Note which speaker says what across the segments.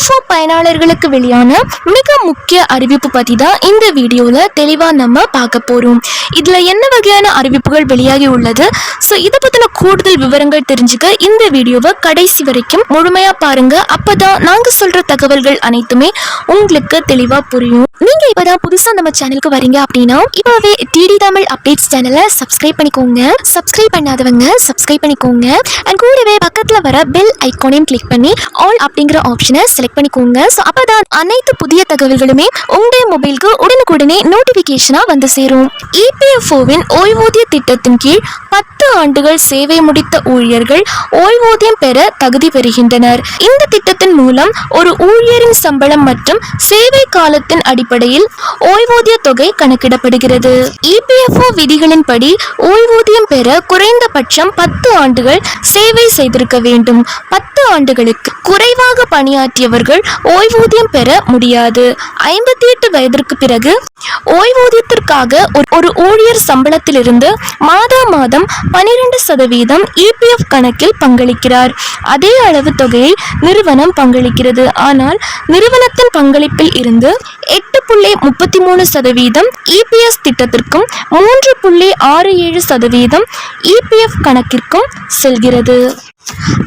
Speaker 1: EPFO பயனாளர்களுக்கு வெளியான மிக முக்கிய அறிவிப்பு பற்றி தான் இந்த வீடியோவில் தெளிவாக நம்ம பார்க்க போகிறோம் இதில் என்ன வகையான அறிவிப்புகள் வெளியாகி உள்ளது? ஸோ இதை பற்றின கூடுதல் விவரங்கள் தெரிஞ்சுக்க இந்த வீடியோவை கடைசி வரைக்கும் முழுமையாக பாருங்கள் அப்போ தான் நாங்கள் சொல்கிற தகவல்கள் அனைத்துமே உங்களுக்கு தெளிவாக புரியும். நீங்கள் இப்போ தான் புதுசாக நம்ம சேனலுக்கு வரீங்க அப்படின்னா இப்போவே டிடி தமிழ் அப்டேட்ஸ் சேனலை சப்ஸ்கிரைப் பண்ணிக்கோங்க. சப்ஸ்கிரைப் பண்ணாதவங்க சப்ஸ்கிரைப் பண்ணிக்கோங்க. அண்ட் கூடவே பக்கத்தில் வர பெல் ஐக்கானையும் கிளிக் பண்ணி ஆல் அப்படிங்கிற ஆப்ஷனை செலக்ட் பண்ணிக்கோங்க. ஸோ அப்பதான் அனைத்து புதிய தகவல்களுமே உங்களுடைய மொபைலுக்கு உடனுக்குடனே நோட்டிஃபிகேஷனாக வந்து சேரும். இபிஎஃப்ஓவின் ஓய்வூதிய திட்டத்தின் கீழ் பத்து ஆண்டுகள் சேவை முடித்த ஊழியர்கள் ஓய்வூதியம் பெற தகுதி பெறுகின்றனர். இந்த திட்டத்தின் மூலம் ஒரு ஊழியரின் சம்பளம் மற்றும் சேவை காலத்தின் அடிப்படையில் ஓய்வூதிய தொகை கணக்கிடப்படுகிறது. இபிஎஃப்ஓ விதிகளின்படி ஓய்வூதியம் பெற குறைந்தபட்சம் பத்து ஆண்டுகள் சேவை செய்திருக்க வேண்டும். பத்து ஆண்டுகளுக்கு குறைவாக பணியாற்றியவர் அவர்கள் ஓய்வூதியம் பெற முடியாது. ஐம்பத்தி எட்டு வயதிற்கு பிறகு ஓய்வூதியத்திற்காக ஒரு- ஒரு ஊழியர் சம்பளத்திலிருந்து மாதா மாதம் பனிரெண்டு சதவீதம் இபிஎஃப் கணக்கில் பங்களிக்கிறார். அதே அளவு தொகையை நிறுவனம் பங்களிக்கிறது. ஆனால் நிறுவனத்தின் பங்களிப்பில் இருந்து எட்டு புள்ளி முப்பத்தி மூணு சதவீதம் இபிஎஸ் திட்டத்திற்கும் மூன்று புள்ளி ஆறு ஏழு சதவீதம் இபிஎஃப் கணக்கிற்கும் செல்கிறது.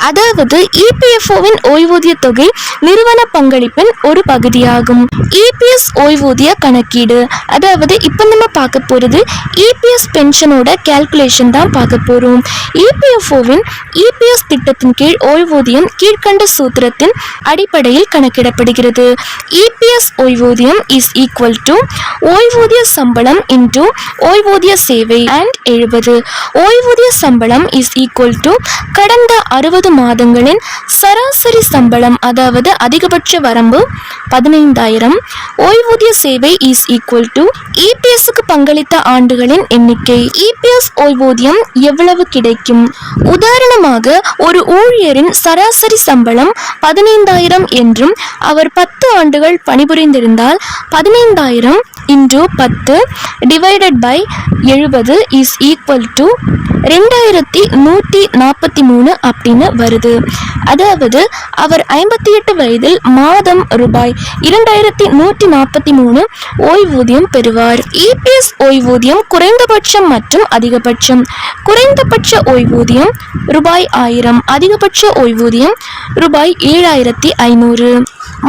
Speaker 1: அதாவது இபிஎஃப்ஓவின் ஓய்வூதிய தொகை நிறுவன பங்களிப்பின் ஒரு பகுதியாகும். இபிஎஸ் ஓய்வூதிய கணக்கீடு. அதாவது இப்போ நம்ம பார்க்க போகிறது இபிஎஸ் பென்ஷனோட கால்குலேஷன் தான் பார்க்க போகிறோம் இபிஎஃப்ஓவின் இபிஎஸ் திட்டத்தின் கீழ் ஓய்வூதியம் கீழ்க்கண்ட சூத்திரத்தின் அடிப்படையில் கணக்கிடப்படுகிறது. இபிஎஸ் ஓய்வூதியம் இஸ் ஈக்குவல் டு ஓய்வூதிய சம்பளம் இன்டு ஓய்வூதிய சேவை அண்ட் எழுபது. ஓய்வூதிய சம்பளம் இஸ் ஈக்குவல் டு கடந்த அறுபது மாதங்களின் சராசரி சம்பளம் அதாவது அதிகபட்ச வரம்பு பதினைந்தாயிரம். ஓய்வூதிய சேவை இஸ் ஈக்குவல் டு இபிஎஸ்க்கு பங்களித்த ஆண்டுகளின் எண்ணிக்கை. இபிஎஸ் ஓய்வூதியம் எவ்வளவு கிடைக்கும்? உதாரணமாக ஒரு ஊழியரின் சராசரி சம்பளம் பதினைந்தாயிரம் என்றும் அவர் பத்து ஆண்டுகள் பணிபுரிந்திருந்தால் பதினைந்தாயிரம் இன்று பத்து. டிவைடட் பை எழுபது இஸ் ஈக்குவல் டு ரெண்டாயிரத்தி நூற்றி நாற்பத்தி மூணு அப்படின்னு வருது. அதாவது அவர் ஐம்பத்தி எட்டு வயதில் மாதம் ரூபாய் இரண்டாயிரத்தி நூற்றி நாற்பத்தி மூணு ஓய்வூதியம் பெறுவார். இபிஎஸ் ஓய்வூதியம் குறைந்தபட்சம் மற்றும் அதிகபட்சம். குறைந்தபட்ச ஓய்வூதியம் ரூபாய் ஆயிரம் அதிகபட்ச ஓய்வூதியம் ரூபாய் ஏழாயிரத்தி ஐநூறு.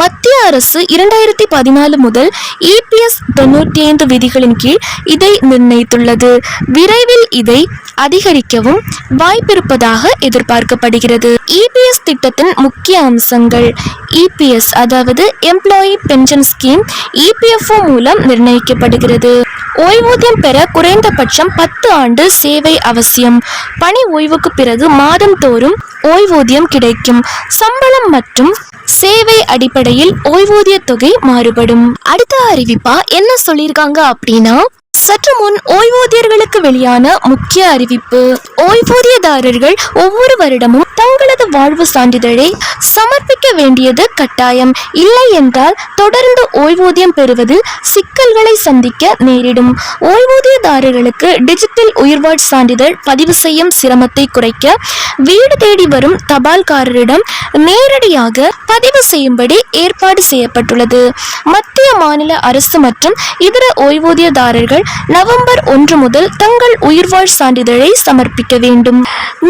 Speaker 1: மத்திய அரசு இரண்டாயிரத்தி பதினாலு முதல் இபிஎஸ் தொண்ணூற்றி ஐந்து விதிகளின் கீழ் இதை நிர்ணயித்துள்ளது. விரைவில் இதை அதிகரிக்கவும் வாய்ப்பிருப்பதாக எதிர்பார்க்கப்படுகிறது. இபிஎஸ் திட்டத்தின் முக்கிய அம்சங்கள். இபிஎஸ் அதாவது எம்ப்ளாயி பென்ஷன் ஸ்கீம் இபிஎஃப்ஓ மூலம் நிர்ணயிக்கப்படுகிறது. ஓய்வூதியம் பெற குறைந்தபட்சம் பத்து ஆண்டு சேவை அவசியம். பணி ஓய்வுக்கு பிறகு மாதந்தோறும் ஓய்வூதியம் கிடைக்கும். சம்பளம் மற்றும் சேவை அடிப்படையில் ஓய்வூதிய தொகை மாறுபடும். அடுத்த அறிவிப்பா என்ன சொல்லியிருக்காங்க அப்படின்னா சற்று முன் ஓய்வூதியர்களுக்கு வெளியான முக்கிய அறிவிப்பு. ஓய்வூதியதாரர்கள் ஒவ்வொரு வருடமும் தங்களது வாழ்வு சான்றிதழை சமர்ப்பிக்க வேண்டியது கட்டாயம். இல்லை என்றால் தொடர்ந்து ஓய்வூதியம் பெறுவதில் சிக்கல்களை சந்திக்க நேரிடும். ஓய்வூதியதாரர்களுக்கு டிஜிட்டல் உயிர்வாழ் சான்றிதழ் பதிவு செய்யும் சிரமத்தை குறைக்க வீடு தேடி வரும் தபால்காரரிடம் நேரடியாக பதிவு செய்யும்படி ஏற்பாடு செய்யப்பட்டுள்ளது. மத்திய மாநில அரசு மற்றும் இதர ஓய்வூதியதாரர்கள் நவம்பர் ஒன்று முதல் தங்கள் உயிர்வாழ் சான்றிதழை சமர்ப்பிக்க வேண்டும்.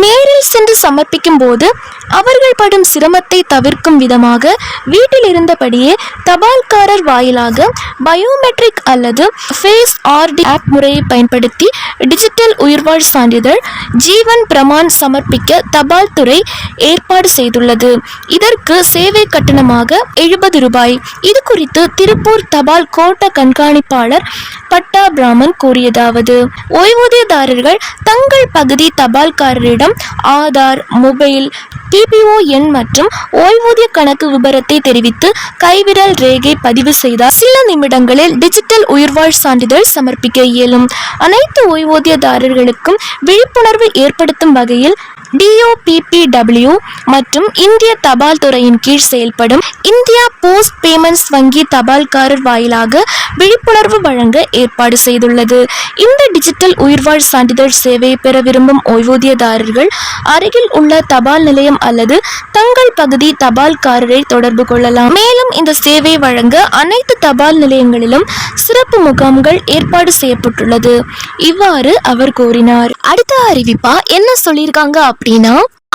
Speaker 1: நேரில் சென்று சமர்ப்பிக்கும் போது அவர்கள் படும் சிரமத்தை தவிர்க்கும் விதமாக வீட்டில் இருந்தபடியே தபால்காரர் வாயிலாக பயோமெட்ரிக் அல்லது ஃபேஸ் ஆர்டி ஆப் முறையை பயன்படுத்தி டிஜிட்டல் உயிர்வாழ் சான்றிதழ் ஜீவன் பிரமான் சமர்ப்பிக்க தபால் துறை ஏற்பாடு செய்துள்ளது. இதற்கு சேவை கட்டணமாக எழுபது ரூபாய். இது குறித்து திருப்பூர் தபால் கோட்ட கண்காணிப்பாளர் பட்டா ராமன் கூறியதாவது. ஓய்வூதியதாரர்கள் தங்கள் பகுதி தபால்காரரிடம் ஆதார் மொபைல் பிபிஓ எண் மற்றும் ஓய்வூதிய கணக்கு விபரத்தை தெரிவித்து கைவிரல் ரேகை பதிவு செய்தால் சில நிமிடங்களில் டிஜிட்டல் உயிர்வாழ் சான்றிதழ் சமர்ப்பிக்க இயலும். அனைத்து ஓய்வூதியதாரர்களுக்கும் விழிப்புணர்வு ஏற்படுத்தும் வகையில் டிஓபிபிடபிள்யூ மற்றும் இந்திய தபால் துறையின் கீழ் செயல்படும் இந்தியா போஸ்ட் பேமெண்ட்ஸ் வங்கி தபால்காரர் வாயிலாக விழிப்புணர்வு வழங்க ஏற்பாடு செய்துள்ளது. இந்த டிஜிட்டல் உயிர்வாழ் சான்றிதழ் சேவையை பெற விரும்பும் ஓய்வூதியதாரர்கள் அருகில் உள்ள தபால் நிலையம் அல்லது தங்கள் பகுதி தபால்காரரை தொடர்பு கொள்ளலாம். மேலும் இந்த சேவை வழங்க அனைத்து தபால் நிலையங்களிலும் சிறப்பு முகாம்கள் ஏற்பாடு செய்யப்பட்டுள்ளது. இவ்வாறு அவர் கூறினார். அடுத்த அறிவிப்பா என்ன சொல்லியிருக்காங்க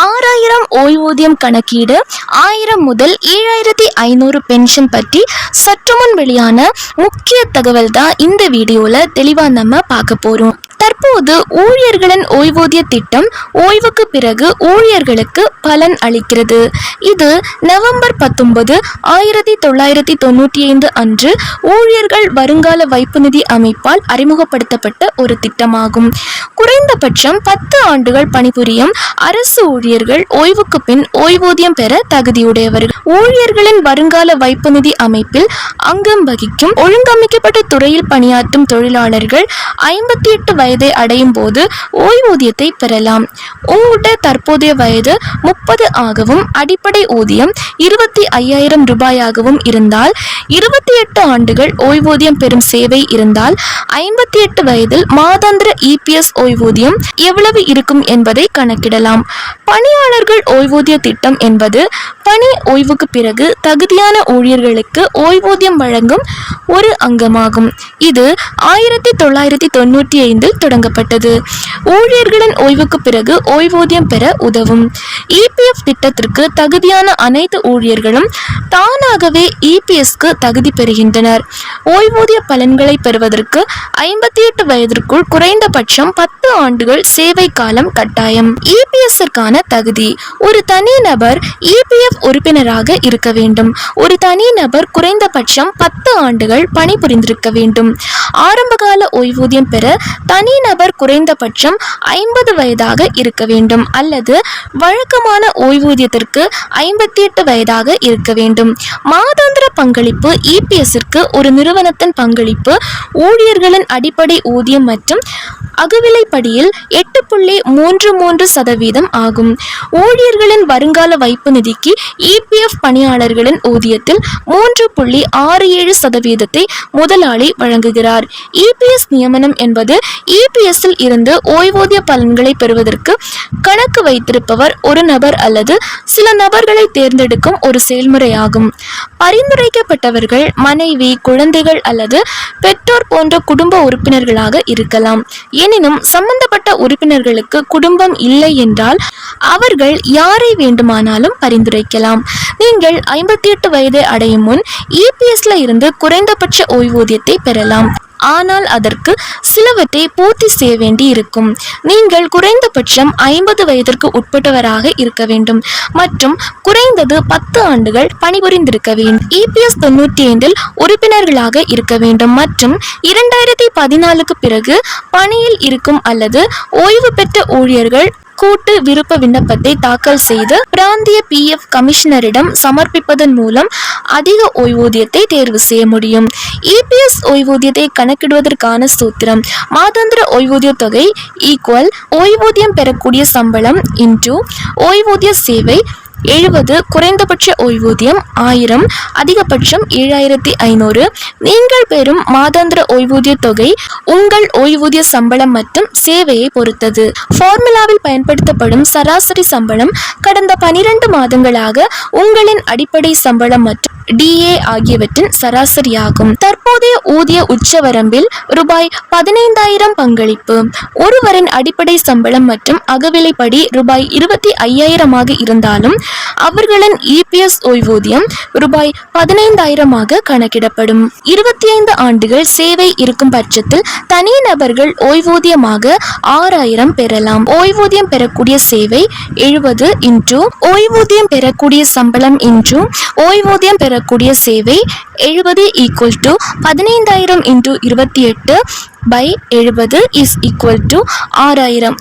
Speaker 1: ஆறாயிரம் ஓய்வூதியம் கணக்கீடு ஆயிரம் முதல் ஏழாயிரத்தி ஐநூறு பென்ஷன் பற்றி சற்று முன் வெளியான முக்கிய தகவல் தான் இந்த வீடியோவில் தெளிவாக நம்ம பார்க்க போகிறோம் தற்போது ஊழியர்களின் ஓய்வூதிய திட்டம் ஓய்வுக்கு பிறகு ஊழியர்களுக்கு பலன் அளிக்கிறது. இது நவம்பர் பத்தொன்பது ஆயிரத்தி தொள்ளாயிரத்தி தொண்ணூற்றி ஐந்து அன்று ஊழியர்கள் வருங்கால வைப்பு நிதி அமைப்பால் அறிமுகப்படுத்தப்பட்ட ஒரு திட்டமாகும். குறைந்தபட்சம் பத்து ஆண்டுகள் பணிபுரியும் அரசு ஊழியர்கள் ஓய்வுக்கு பின் ஓய்வூதியம் பெற தகுதியுடையவர்கள். ஊழியர்களின் வருங்கால வைப்பு நிதி அமைப்பில் அங்கம் வகிக்கும் ஒழுங்கமைக்கப்பட்ட துறையில் பணியாற்றும் தொழிலாளர்கள் ஐம்பத்தி எட்டு வயது அடையும் போது ஓய்வூதியத்தை பெறலாம். உங்கள்கிட்ட தற்போதைய வயது முப்பது ஆகவும் அடிப்படை ஊதியம் இருபத்தி ஐயாயிரம் ரூபாயாகவும் இருந்தால் இருபத்தி எட்டு ஆண்டுகள் ஓய்வூதியம் பெறும் சேவை இருந்தால் ஐம்பத்தி எட்டு வயதில் மாதாந்திர இபிஎஸ் ஓய்வூதியம் எவ்வளவு இருக்கும் என்பதை கணக்கிடலாம். பணியாளர்கள் ஓய்வூதிய திட்டம் என்பது பணி ஓய்வுக்கு பிறகு தகுதியான ஊழியர்களுக்கு ஓய்வூதியம் வழங்கும் ஒரு அங்கமாகும். இது ஆயிரத்தி தொள்ளாயிரத்தி தொண்ணூற்றி ஐந்தில் தொடங்கப்பட்டது. ஊழியர்களின் ஓய்வுக்கு பிறகு ஓய்வூதியம் பெற உதவும். இபிஎஃப் திட்டத்திற்கு தகுதியான அனைத்து ஊழியர்களும் தானாகவே இபிஎஸ்க்கு தகுதி பெறுகின்றனர். ஓய்வூதிய பலன்களை பெறுவதற்கு ஐம்பத்தி எட்டு வயதிற்குள் குறைந்தபட்சம் பத்து ஆண்டுகள் சேவை காலம் கட்டாயம். இபிஎஸ்ஸிற்கான தகுதி ஒரு தனிநபர் இபிஎஃப் உறுப்பினராக இருக்க வேண்டும். ஒரு தனிநபர் குறைந்தபட்சம் பத்து ஆண்டுகள் பணிபுரிந்திருக்க வேண்டும். ஆரம்பகால ஓய்வூதியம் பெற தனிநபர் குறைந்தபட்சம் ஐம்பது வயதாக இருக்க வேண்டும் அல்லது வழக்கமான ஓய்வூதியத்திற்கு ஐம்பத்தி எட்டு வயதாக இருக்க வேண்டும். மாதாந்திர பங்களிப்பு இபிஎஸ்ஸிற்கு ஒரு நிறுவனத்தின் பங்களிப்பு ஊழியர்களின் அடிப்படை ஊதியம் மற்றும் அகவிலைப்படியில் எட்டு புள்ளி மூன்று மூன்று சதவீதம் ஆகும். ஊழியர்களின் வருங்கால வைப்பு நிதிக்கு இபிஎஃப் பணியாளர்களின் ஊதியத்தில் மூன்று புள்ளி ஆறு ஏழு சதவீதத்தை முதலாளி வழங்குகிறார். இபிஎஸ் நியமனம் என்பது இ இபிஎஸ்ஸில் இருந்து ஓய்வூதிய பலன்களை பெறுவதற்கு கணக்கு வைத்திருப்பவர் ஒரு நபர் அல்லது சில நபர்களை தேர்ந்தெடுக்கும் ஒரு செயல்முறையாகும். பரிந்துரைக்கப்பட்டவர்கள் மனைவி குழந்தைகள் அல்லது பெற்றோர் போன்ற குடும்ப உறுப்பினர்களாக இருக்கலாம். எனினும் சம்பந்தப்பட்ட உறுப்பினர்களுக்கு குடும்பம் இல்லை என்றால் அவர்கள் யாரை வேண்டுமானாலும் பரிந்துரைக்கலாம். நீங்கள் ஐம்பத்தி எட்டு வயதை அடையும் முன் இபிஎஸ்ல இருந்து குறைந்தபட்ச ஓய்வூதியத்தை பெறலாம். ஆனால் அதற்கு சிலவற்றை பூர்த்தி செய்ய வேண்டி இருக்கும் நீங்கள் குறைந்தபட்சம் ஐம்பது வயதிற்கு உட்பட்டவராக இருக்க வேண்டும். மற்றும் குறைந்தது பத்து ஆண்டுகள் பணிபுரிந்திருக்க வேண்டும். இபிஎஸ் தொண்ணூற்றி ஐந்தில் உறுப்பினர்களாக இருக்க வேண்டும். மற்றும் இரண்டாயிரத்தி பதினாலுக்கு பிறகு பணியில் இருக்கும் அல்லது ஓய்வு பெற்ற ஊழியர்கள் கூட்டு விருப்ப விண்ணப்பத்தை தாக்கல் செய்து பிராந்திய பிஎஃப் கமிஷனரிடம் சமர்ப்பிப்பதன் மூலம் அதிக ஓய்வூதியத்தை தேர்வு செய்ய முடியும். இபிஎஸ் ஓய்வூதியத்தை கணக்கிடுவதற்கான சூத்திரம். மாதாந்திர ஓய்வூதிய தொகை ஈக்குவல் ஓய்வூதியம் பெறக்கூடிய சம்பளம் இன்டூ ஓய்வூதிய சேவை எழுபது குறைந்தபட்ச ஓய்வூதியம் ஆயிரம் அதிகபட்சம் ஏழாயிரத்தி ஐநூறு. நீங்கள் பெறும் மாதாந்திர ஓய்வூதிய தொகை உங்கள் ஓய்வூதிய சம்பளம் மற்றும் சேவையை பொறுத்தது. ஃபார்முலாவில் பயன்படுத்தப்படும் சராசரி சம்பளம் கடந்த பனிரெண்டு மாதங்களாக உங்களின் அடிப்படை சம்பளம் மற்றும் டிஏ ஆகியவற்றின் சராசரியாகும். தற்போதைய ஊதிய உச்சவரம்பில் ரூபாய் பதினைந்தாயிரம் பங்களிப்பு. ஒருவரின் அடிப்படை சம்பளம் மற்றும் அகவிலைப்படி ரூபாய் இருபத்தி ஐயாயிரமாக இருந்தாலும் அவர்களின் இபிஎஸ் ஓய்வூதியம் ரூபாய் பதினைந்தாயிரமாக கணக்கிடப்படும். இருபத்தி ஐந்து ஆண்டுகள் சேவை இருக்கும் பட்சத்தில் தனிநபர்கள் ஓய்வூதியமாக ஆறாயிரம் பெறலாம். ஓய்வூதியம் பெறக்கூடிய சேவை எழுபது இன்ட்ரூ ஓய்வூதியம் பெறக்கூடிய சம்பளம் இன்ட்ரூ ஓய்வூதியம் பெறக்கூடிய சேவை எழுபது ஈக்குவல் டு பதினைந்தாயிரம் இன்டூ இருபத்தி எட்டு பை எழுபது இஸ் ஈக்குவல் டு ஆறாயிரம்.